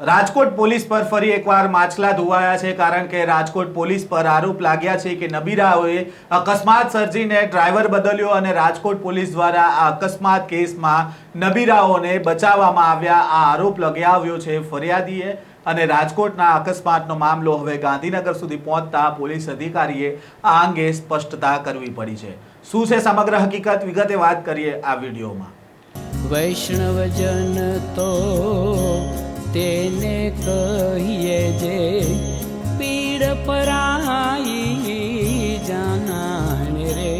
Rajkot police પર ફરી એકવાર માછલા ધોવાયા છે કારણ કે રાજકોટ પોલીસ પર આરોપ લાગ્યા છે કે નબીરાઓએ અકસ્માત સર્જીને ડ્રાઈવર બદલ્યો અને રાજકોટ પોલીસ દ્વારા આ અકસ્માત કેસમાં નબીરાઓને બચાવવામાં આવ્યા. આ આરોપ લગાવ્યો છે ફરિયાદીએ અને રાજકોટના અકસ્માતનો મામલો હવે ગાંધીનગર સુધી પહોંચતા પોલીસ અધિકારીએ આ અંગે સ્પષ્ટતા કરવી પડી છે. શું છે સમગ્ર હકીકત? વિગતે વાત કરીએ આ વિડીયોમાં. વૈષ્ણવજન તો તેને કહીએ જે પીડ પરાઈ જાનાને રે.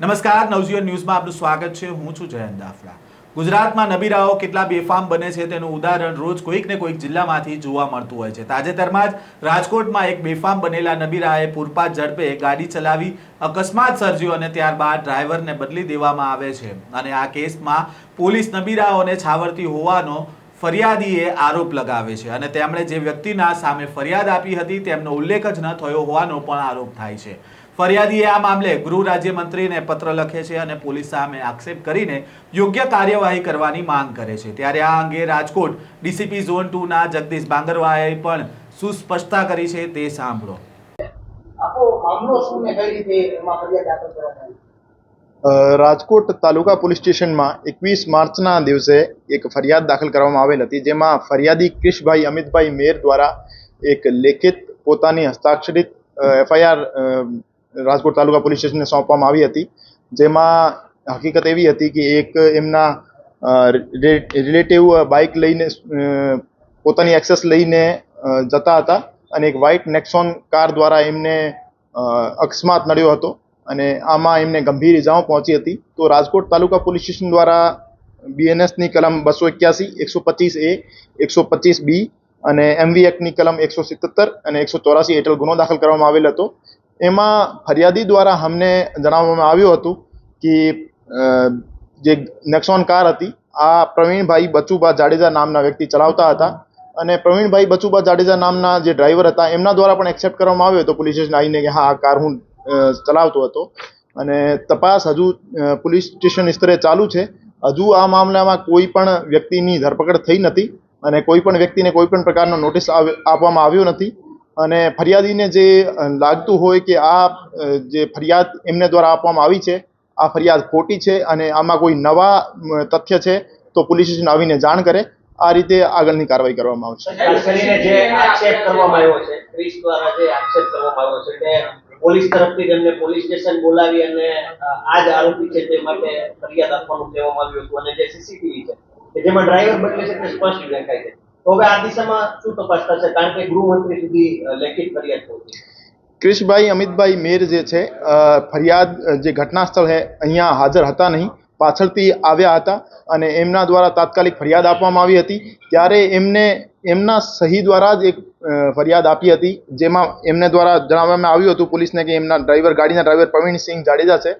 નમસ્કાર, નવજીવન ન્યૂઝમાં આપનું સ્વાગત છે. હું છું જયંત દાફડા ગુજરાતમાં નબીરાઓ કેટલા બેફામ બને છે તેનું ઉદાહરણ રોજ કોઈક ને કોઈક જિલ્લામાંથી જોવા મળતું હોય છે. તાજેતરમાં જ રાજકોટમાં એક બેફામ બનેલા નબીરાએ પૂરપાટ ઝડપે ગાડી ચલાવી, અકસ્માત સર્જ્યો અને ત્યારબાદ ડ્રાઈવરને બદલી દેવામાં આવે છે. અને આ કેસમાં પોલીસ નબીરાઓને છાવરતી હોવાનો ફરિયાદીએ આરોપ લગાવે છે અને તેમણે જે વ્યક્તિના સામે ફરિયાદ આપી હતી તેમનો ઉલ્લેખ જ ન થયો હોવાનો પણ આરોપ થાય છે. ફરિયાદીએ આ મામલે ગૃહ રાજ્યમંત્રીને પત્ર લખે છે અને પોલીસ સામે આક્ષેપ કરીને યોગ્ય કાર્યવાહી કરવાની માંગ કરે છે. ત્યારે આ અંગે રાજકોટ ડીસીપી ઝોન ટુ ના જગદીશ બાંગરવાએ પણ સુસ્પષ્ટતા કરી છે તે સાંભળો. આખો મામલો શું ને કઈ રીતે એમાં ફરિયાદ દાખલ કરવામાં આવી? રાજકોટ તાલુકા પોલીસ સ્ટેશનમાં એકવીસ માર્ચના દિવસે એક ફરિયાદ દાખલ કરવામાં આવેલ હતી, જેમાં ફરિયાદી ક્રિશભાઈ અમિતભાઈ મેર દ્વારા એક લેખિત પોતાની હસ્તાક્ષરિત એફઆઈઆર રાજકોટ તાલુકા પોલીસ સ્ટેશનને સોંપવામાં આવી હતી, જેમાં હકીકત એવી હતી કે એક એમના રિલેટિવ બાઇક લઈને પોતાની એક્સેસ લઈને જતા હતા અને એક વ્હાઇટ નેક્સોન કાર દ્વારા એમને અકસ્માત નડ્યો હતો. અને આમાં એમને ગંભીર ઇજાઓ પહોંચી હતી. તો રાજકોટ તાલુકા પોલીસ સ્ટેશન દ્વારા બીએનએસની કલમ બસો એક્યાસી, એકસો પચીસ એ એકસો પચીસ બી અને એમવી એક્ટની કલમ એકસો સિત્તેર અને એકસો ચોરાસી હેઠળ ગુનો દાખલ કરવામાં આવેલ હતો. એમાં ફરિયાદી દ્વારા અમને જણાવવામાં આવ્યું હતું કે જે નેક્સોન કાર હતી, આ પ્રવીણભાઈ બચુબા જાડેજા નામના વ્યક્તિ ચલાવતા હતા અને પ્રવીણભાઈ બચુબા જાડેજા નામના જે ડ્રાઈવર હતા, એમના દ્વારા પણ એક્સેપ્ટ કરવામાં આવ્યો હતો પોલીસ સ્ટેશન આવીને કે હા, આ કાર હું ચલાવતો હતો. અને તપાસ હજુ પોલીસ સ્ટેશન સ્તરે ચાલુ છે. હજુ આ મામલામાં કોઈ પણ વ્યક્તિની ધરપકડ થઈ નથી અને કોઈ પણ વ્યક્તિને કોઈ પણ પ્રકારનો નોટિસ આપવામાં આવ્યો નથી. અને ફરિયાદીને જે લાગતું હોય કે આ જે ફરિયાદ એમને દ્વારા આપવામાં આવી છે, આ ફરિયાદ ખોટી છે અને આમાં કોઈ નવા તથ્ય છે તો પોલીસ સ્ટેશન આવીને જાણ કરે. આ રીતે આગળની કાર્યવાહી કરવામાં આવશે. પોલીસ તરફથી તેમને પોલીસ સ્ટેશન બોલાવી અને આ જ આરોપી છે તે માટે ફરિયાદ આપવાનું કહેવામાં આવ્યું હતું અને જે સીસીટીવી છે, કે જેમાં ડ્રાઈવર બદલે છે તે સ્પષ્ટ દેખાય છે. તો હવે આ દિશામાં શું તપાસ થશે? કારણ કે ગૃહમંત્રી સુધી લેખિત ફરિયાદ પહોંચી ક્રિશભાઈ, અમિતભાઈ મેર જે છે ફરિયાદ જે ઘટના સ્થળ છે અહીંયા હાજર હતા નહીં. પાછળથી આવ્યા હતા અને એમના દ્વારા તાત્કાલિક ફરિયાદ આપવામાં આવી હતી. ત્યારે એમને એમના સહી દ્વારા જ એક ફરિયાદ આપી હતી, જેમાં એમને દ્વારા જણાવવામાં આવ્યું હતું પોલીસને કે એમના ડ્રાઈવર, ગાડીના ડ્રાઈવર પ્રવીણસિંહ જાડેજા છે.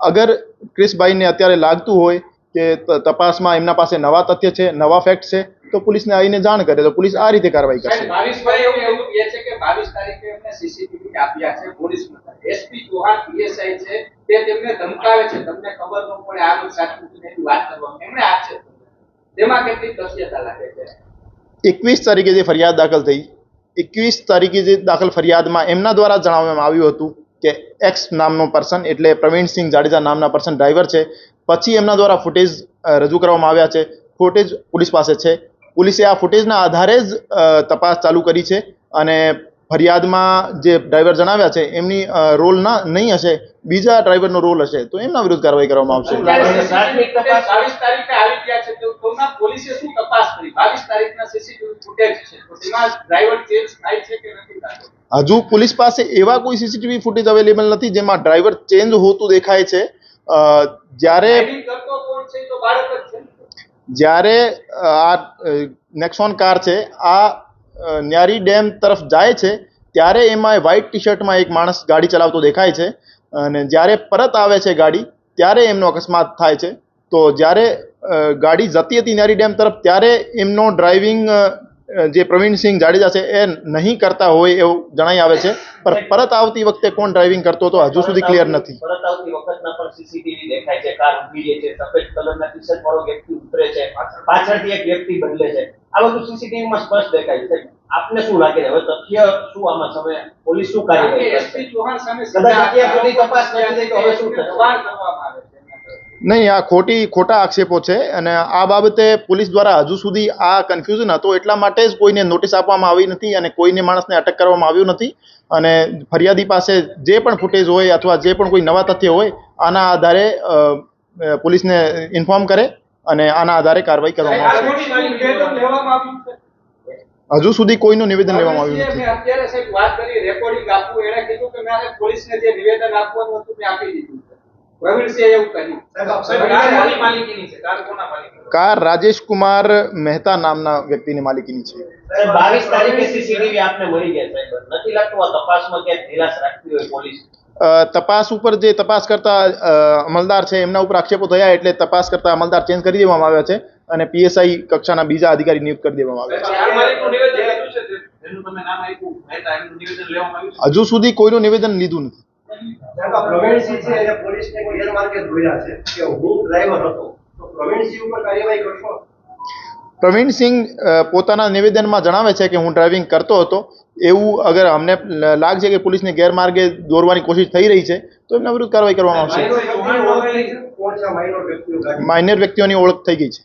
અગર ક્રિશભાઈને અત્યારે લાગતું હોય કે તપાસમાં એમના પાસે નવા તથ્ય છે, નવા ફેક્ટ છે તો પોલીસને આવીને જાણ કરે તો પોલીસ આ રીતે કાર્યવાહી કરશે. ભાવેશભાઈ એવું એવું કહે છે કે બાવીસ તારીખે એમને સીસીટીવી આપ્યા છે પોલીસ એસપી ચૌહાણ પીએસઆઈ છે તે તેમને ધમકાવે છે. તમને ખબર ન પડે આમ સાચું છે એની વાત કરવામાં એમણે આક્ષેપ તેમાં કેટલી તથ્યતા લાગે છે? એકવીસ તારીખે જે ફરિયાદ દાખલ થઈ એકવીસ તારીખે જે દાખલ ફરિયાદમાં એમના દ્વારા જણાવવામાં આવ્યું હતું કે એક્સ નામનો પર્સન એટલે પ્રવીણસિંહ જાડેજા નામના પર્સન ડ્રાઈવર છે. પછી એમના દ્વારા ફૂટેજ રજૂ કરવામાં આવ્યા છે. ફૂટેજ પોલીસ પાસે છે. પોલીસે આ ફૂટેજના આધારે જ તપાસ ચાલુ કરી છે અને ફરિયાદમાં જે ડ્રાઈવર જણાવ્યા છે એમની રોલ ના નહીં હશે બીજા ડ્રાઈવરનો રોલ હશે તો એમના વિરુદ્ધ કાર્યવાહી કરવામાં આવશે. હજુ પોલીસ પાસે એવા કોઈ સીસીટીવી ફૂટેજ અવેલેબલ નથી જેમાં ડ્રાઈવર ચેન્જ હોતું દેખાય છે. જ્યારે જ્યારે આ નેક્સોન કાર છે, આ ન્યારી ડેમ તરફ જાય છે, ત્યારે એમાં વ્હાઇટ ટી શર્ટમાં એક માણસ ગાડી ચલાવતો દેખાય છે, અને જ્યારે પરત આવે છે ગાડી, ત્યારે એમનો અકસ્માત થાય છે. તો જ્યારે ગાડી જતી હતી ન્યારી ડેમ તરફ, ત્યારે એમનો ડ્રાઇવિંગ જે પ્રવીણસિંહ જાડેજા છે એ નહીં કરતા હોય એવું જણાઈ આવે છે. પણ પરત આવતી વખતે કોણ ડ્રાઇવિંગ કરતો હતો? હજુ સુધી ક્લિયર નથી. પરત આવતી વખતના પણ સીસીટીવી દેખાય છે. કાર ઊભી છે સફેદ કલરના ટી શર્ટ વાળો વ્યક્તિ ઉતરે છે પાછળથી એક વ્યક્તિ બદલે છે. આ બધું સીસીટીવી સ્પષ્ટ દેખાય છે. આપને શું લાગે છે? હવે તથ્ય શું આમાં? સમય પોલીસ શું કાર્યવાહી કરશે? ચૌહાણ સામે કદાચ અત્યાર સુધી તપાસ નથી થઈ તો હવે શું થશે? નહીં આ ખોટી ખોટા આક્ષેપો છે અને આ બાબતે પોલીસ દ્વારા હજુ સુધી આ કન્ફ્યુઝન હતો એટલા માટે જ કોઈને નોટિસ આપવામાં આવી નથી અને કોઈને માણસને અટક કરવામાં આવ્યું નથી. અને ફરિયાદી પાસે જે પણ ફૂટેજ હોય અથવા જે પણ કોઈ નવા તથ્ય હોય આના આધારે પોલીસને ઇન્ફોર્મ કરે અને આના આધારે કાર્યવાહી કરવામાં આવશે. હજુ સુધી કોઈનું નિવેદન લેવામાં આવ્યું નથી. અત્યારે સાહેબ વાત કરી રેકોર્ડિંગ આપવું એણે કીધું કે મેં પોલીસને જે નિવેદન આપવાનું હતું મેં આપી દીધું. કાર કોની માલિકીની છે કાર કોના માલિકીની? કાર રાજેશ કુમાર મહેતા નામના વ્યક્તિની માલિકીની છે. બાવીસ તારીખે સીસીટીવી આપને મળી ગયા સાહેબ. નથી લાગતું આ તપાસમાં ક્યાંક ઢીલાસ રાખતી હોય પોલીસ. તપાસ ઉપર જે તપાસ કરતા અમલદાર છે એમના ઉપર આક્ષેપો થયા એટલે તપાસ કરતા અમલદાર ચેન્જ કરી દેવામાં આવ્યા છે અને પીએસઆઈ કક્ષાના બીજા અધિકારી નિયુક્ત કરી દેવામાં આવ્યા કાર માલિકનું નિવેદન લીધું છે જે- જેનું તમે નામ આપ્યું મહેતા એનું નિવેદન લેવામાં આવ્યું છે? હજુ સુધી કોઈનું નિવેદન લીધું નથી. પ્રવીણસિંહ છે એને પોલીસને ગેરમાર્ગે દોર્યા છે કે હું ડ્રાઈવર હતો. તો પ્રવીણસિંહ ઉપર કાર્યવાહી કરશો? પ્રવીણસિંહ પોતાના નિવેદનમાં જણાવે છે કે હું ડ્રાઇવિંગ કરતો હતો. એવું અગર અમને લાગશે કે પોલીસને ગેરમાર્ગે દોરવાની કોશિશ થઈ રહી છે તો એમના વિરુદ્ધ કાર્યવાહી કરવામાં આવશે. માઇનોર વ્યક્તિઓની ઓળખ થઈ ગઈ છે.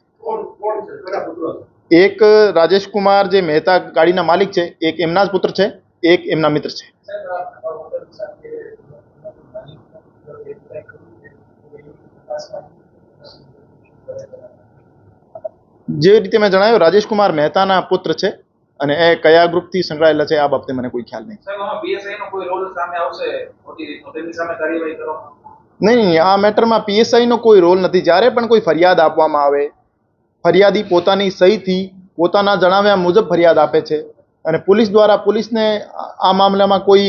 એક રાજેશ કુમાર જે મહેતા ગાડીના માલિક છે એક એમના જ પુત્ર છે એક એમના મિત્ર છે. જે રીતે મેં જણાવ્યું રાજેશ કુમાર મહેતાના પુત્ર છે અને એ કયા ગ્રુપથી સંકળાયેલા છે આ બાબતે મને કોઈ ખ્યાલ નહીં. નહીં આ મેટરમાં પીએસઆઈનો કોઈ રોલ નથી. જ્યારે પણ કોઈ ફરિયાદ આપવામાં આવે ફરિયાદી પોતાની સહીથી પોતાના જણાવ્યા મુજબ ફરિયાદ આપે છે અને પોલીસ દ્વારા પોલીસને આ મામલામાં કોઈ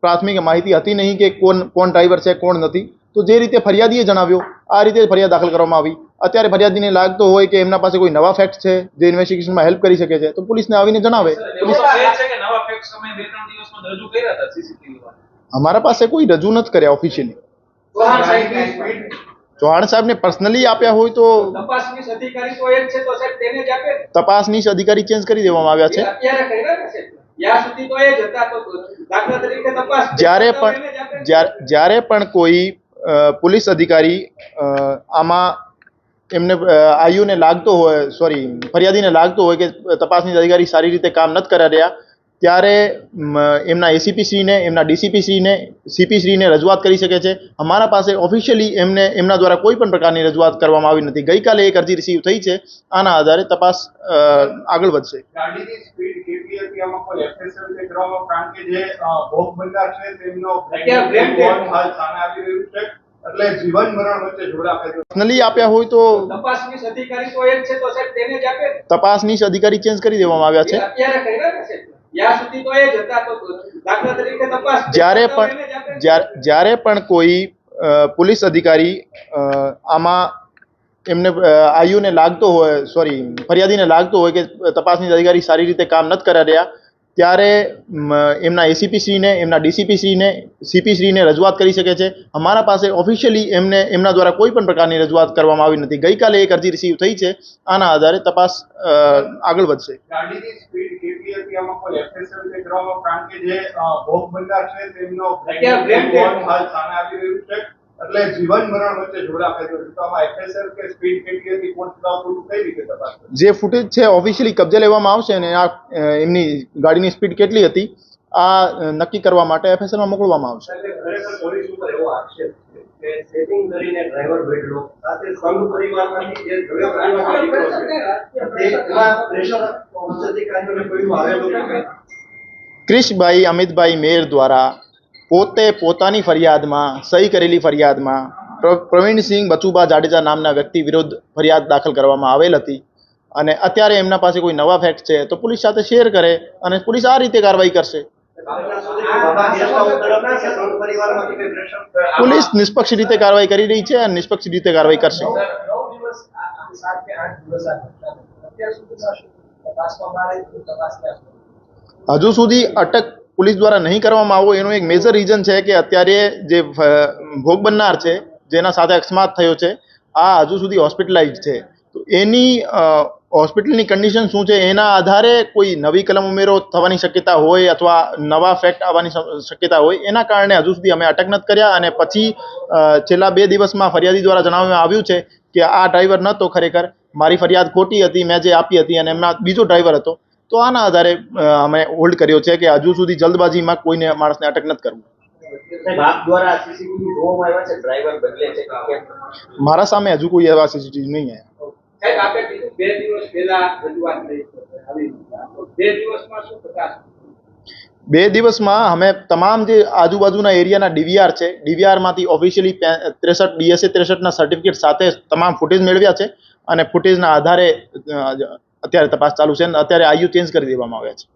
પ્રાથમિક માહિતી હતી નહીં કે કોણ કોણ ડ્રાઈવર છે કોણ નથી. તો જે રીતે ફરિયાદીએ જણાવ્યો આ રીતે ફરિયાદ દાખલ કરવામાં આવી. અત્યારે ફરિયાદીને લાગતો હોય કે એમના પાસે કોઈ નવા ફેક્ટ છે જે ઇન્વેસ્ટિગેશનમાં હેલ્પ કરી શકે છે તો પોલીસને આવીને જણાવે. એવો તો કહે છે કે નવા ફેક્ટ સમય બે ત્રણ દિવસમાં રજૂ કર્યા હતા સીસીટીવી માં અમારા પાસે કોઈ રજૂ નથી કર્યા ઓફિશિયલી ચૌહાણ સાહેબની પર્સનલી આપ્યા હોય તો તપાસનીશ અધિકારી તો એ જ છે તો સાહેબ તેને જ આપે ને. તપાસનીશ અધિકારી ચેન્જ કરી દેવામાં આવ્યા છે. અત્યારે કર્યા ને સાહેબ? ત્યાં સુધી તો એ જ હતા તો દાખલા તરીકે તપાસ જ્યારે પણ. જ્યારે પણ કોઈ પોલીસ અધિકારી આમાં એમને આયુને લાગતો હોય સોરી ફરિયાદીને લાગતો હોય કે તપાસની અધિકારી સારી રીતે કામ નથી કરી રહ્યા ત્યારે એમના એસીપી શ્રીને એમના ડીસીપી શ્રીને સીપી શ્રીને રજૂઆત કરી શકે છે. અમારા પાસે ઓફિશિયલી એમને એમના દ્વારા કોઈ પણ પ્રકારની રજૂઆત કરવામાં આવી નથી. ગઈકાલે એક અરજી રિસીવ થઈ છે. આના આધારે તપાસ આગળ વધશે. એટલે જીવન મરણ વચ્ચે જોડા પર્સનલી આપ્યા હોય તો તપાસનીશ અધિકારી તો એ છે તો સાહેબ તેને જ આપે તપાસનીશ અધિકારી ચેન્જ કરી દેવામાં આવ્યા છે. અત્યારે કર્યા ને જ્યારે પણ. જ્યારે પણ કોઈ પોલીસ અધિકારી આમાં એમને આયુને લાગતો હોય સોરી ફરિયાદીને લાગતો હોય કે તપાસની અધિકારી સારી રીતે કામ નથી કરી રહ્યા ત્યારે એમના એસીપી શ્રીને એમના ડીસીપી શ્રીને સીપી શ્રીને રજૂઆત કરી શકે છે. અમારા પાસે ઓફિશિયલી એમને એમના દ્વારા કોઈ પણ પ્રકારની રજૂઆત કરવામાં આવી નથી. ગઈકાલે એક અરજી રિસીવ થઈ છે. આના આધારે તપાસ આગળ વધશે. આમાં કોઈ એફએસએલ કે કરવામાં કારણ કે જે ભોગ બનનાર છે તેમનો અત્યારે હાલ સામે આવી રહ્યું છે. એટલે જીવન મરણ વચ્ચે જોડા કર્યો છે. તો આમાં FSL કે સ્પીડ કેટલી હતી કોણ ચલાવતું હતું, કઈ રીતે તપાસ જે ફૂટેજ છે ઓફિશિયલી કબજે લેવામાં આવશે અને આ એમની ગાડીની સ્પીડ કેટલી હતી આ નક્કી કરવા માટે એફએસએલમાં મોકલવામાં આવશે. ખરેખર પોલીસ ઉપર એવો આક્ષેપ કે સેટિંગ કરીને ડ્રાઈવર બેઠલો સાથે સંઘ પરિવારમાંથી જે તે પ્રેશર ક્રિશભાઈ અમિતભાઈ મેર દ્વારા પોતે પોતાની ફરિયાદમાં સહી કરેલી ફરિયાદમાં પ્ર- પ્રવીણસિંહ બચુબા જાડેજા નામના વ્યક્તિ વિરુદ્ધ ફરિયાદ દાખલ કરવામાં આવેલ હતી. અને અત્યારે એમના પાસે કોઈ નવા ફેક્ટ છે તો પોલીસ સાથે શેર કરે અને પોલીસ આ રીતે કાર્યવાહી કરશે. પોલીસ નિષ્પક્ષ રીતે કાર્યવાહી કરી રહી છે અને નિષ્પક્ષ રીતે કાર્યવાહી કરશે. હજુ સુધી અટક પોલીસ દ્વારા નહીં કરવામાં આવો એનું એક મેજર રીઝન છે કે અત્યારે જે ભોગ બનનાર છે, જેના સાથે અકસ્માત થયો છે, આ હજુ સુધી હોસ્પિટલાઇઝ છે. તો એની હોસ્પિટલની કન્ડિશન શું છે? એના આધારે કોઈ નવી કલમ ઉમેરો થવાની શક્યતા હોય અથવા નવા ફેક્ટ આવવાની શક્યતા હોય, એના કારણે હજુ સુધી અમે અટક નથી કર્યા અને પછી છેલ્લા બે દિવસમાં ફરિયાદી દ્વારા જણાવવામાં આવ્યું છે કે આ ડ્રાઈવર નહોતો ખરેખર. મારી ફરિયાદ ખોટી હતી મેં જે આપી હતી અને એમના બીજો ડ્રાઈવર હતો. તો આના આધારે અમે હોલ્ડ કર્યો છે કે હજુ સુધી જલ્દબાજીમાં કોઈને માણસને અટક નથી કરવું. મારા સામે હજુ કોઈ એવા સીસીટીવી નહીં આવ્યા. બે દિવસ પહેલા રજૂઆત થઈ બે દિવસમાં શું પ્રકાશ? બે દિવસમાં અમે તમામ જે આજુબાજુના એરિયાના ડીવીઆર છે, ડીવીઆરમાંથી ઓફિશિયલી ત્રેસઠ બીએસએ ત્રેસઠના સર્ટિફિકેટ સાથે તમામ ફૂટેજ મેળવ્યા છે અને ફૂટેજના આધારે અત્યારે તપાસ ચાલુ છે અને અત્યારે આયુ ચેન્જ કરી દેવામાં આવ્યા છે.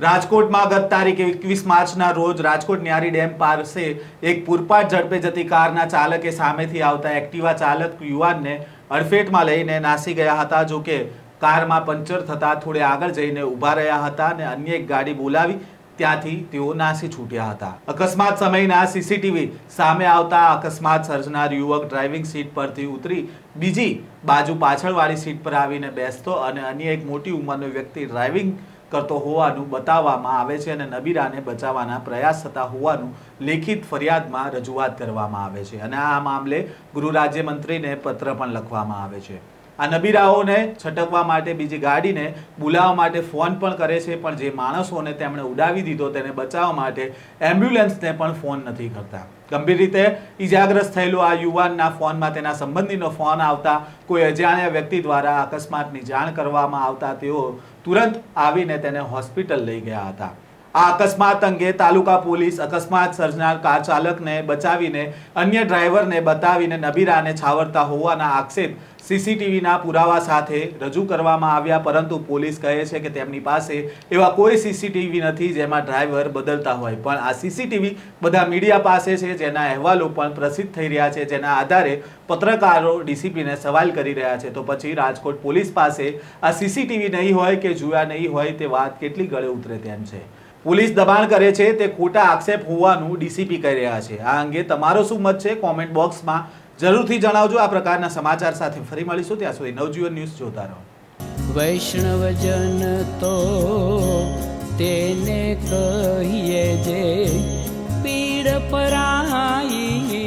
રાજકોટમાં ગત તારીખ એકવીસ માર્ચના રોજ રાજકોટ ન્યારી ડેમ પાસે એક પૂરપાટ ઝડપે જતી કારના ચાલકે સામેથી આવતા એક્ટિવા ચાલક યુવાનને અડફેટમાં લઈને નાસી ગયા હતા. જો કે કારમાં પંચર થતા થોડે આગળ જઈને ઊભા રહ્યા હતા અને અન્ય એક ગાડી બોલાવી ત્યાંથી તેઓ નાસી છૂટ્યા હતા. અકસ્માત સમયના સીસીટીવી સામે આવતા અકસ્માત સર્જનાર યુવક ડ્રાઇવિંગ સીટ પરથી ઉતરી બીજી બાજુ પાછળવાળી સીટ પર આવીને બેસતો અને અન્ય એક મોટી ઉંમરનો વ્યક્તિ ડ્રાઇવિંગ કરતો હોવાનું બતાવવામાં આવે છે અને નબીરાને બચાવવાના પ્રયાસ થતા હોવાનું લેખિત ફરિયાદમાં રજૂઆત કરવામાં આવે છે. અને આ મામલે ગૃહ રાજ્યમંત્રીને પત્ર પણ લખવામાં આવે છે. આ નબીરાઓને છટકવા માટે બીજી ગાડીને બોલાવવા માટે ફોન પણ કરે છે, પણ જે માણસોને તેમણે ઉડાવી દીધો તેને બચાવવા માટે એમ્બ્યુલન્સને પણ ફોન નથી કરતા. ગંભીર રીતે ઈજાગ્રસ્ત થયેલો આ યુવાનના ફોનમાં તેના સંબંધીનો ફોન આવતા કોઈ અજાણ્યા વ્યક્તિ દ્વારા અકસ્માતની જાણ કરવામાં આવતા તેઓ તુરંત આવીને તેને હોસ્પિટલ લઈ ગયા હતા. આ અકસ્માત અંગે તાલુકા પોલીસ અકસ્માત સર્જનાર કાર ચાલકને બચાવીને અન્ય ડ્રાઈવરને બતાવીને નબીરાને છાવરતા હોવાના આક્ષેપ સીસીટીવીના પુરાવા સાથે રજૂ કરવામાં આવ્યા, પરંતુ પોલીસ કહે છે કે તેમની પાસે એવા કોઈ સીસીટીવી નથી જેમાં ડ્રાઈવર બદલતા હોય. પણ આ સીસીટીવી બધા મીડિયા પાસે છે, જેના અહેવાલો પણ પ્રસિદ્ધ થઈ રહ્યા છે, જેના આધારે પત્રકારો ડીસીપીને સવાલ કરી રહ્યા છે. તો પછી રાજકોટ પોલીસ પાસે આ સીસીટીવી નહીં હોય કે જોયા નહીં હોય તે વાત કેટલી ગળે ઉતરે તેમ છે. પોલીસ દબાણ કરે છે તે ખોટા આક્ષેપ હોવાનું ડીસીપી કહી રહ્યા છે. આ અંગે તમારો શું મત છે? કોમેન્ટ બોક્સમાં જરૂરથી જણાવજો. આ પ્રકારના સમાચાર સાથે ફરી મળીશું. ત્યાં સુધી નવજીવન ન્યૂઝ જોતા રહો. વૈષ્ણવજન તો તેને કહીએ જે પીડ પરાઈ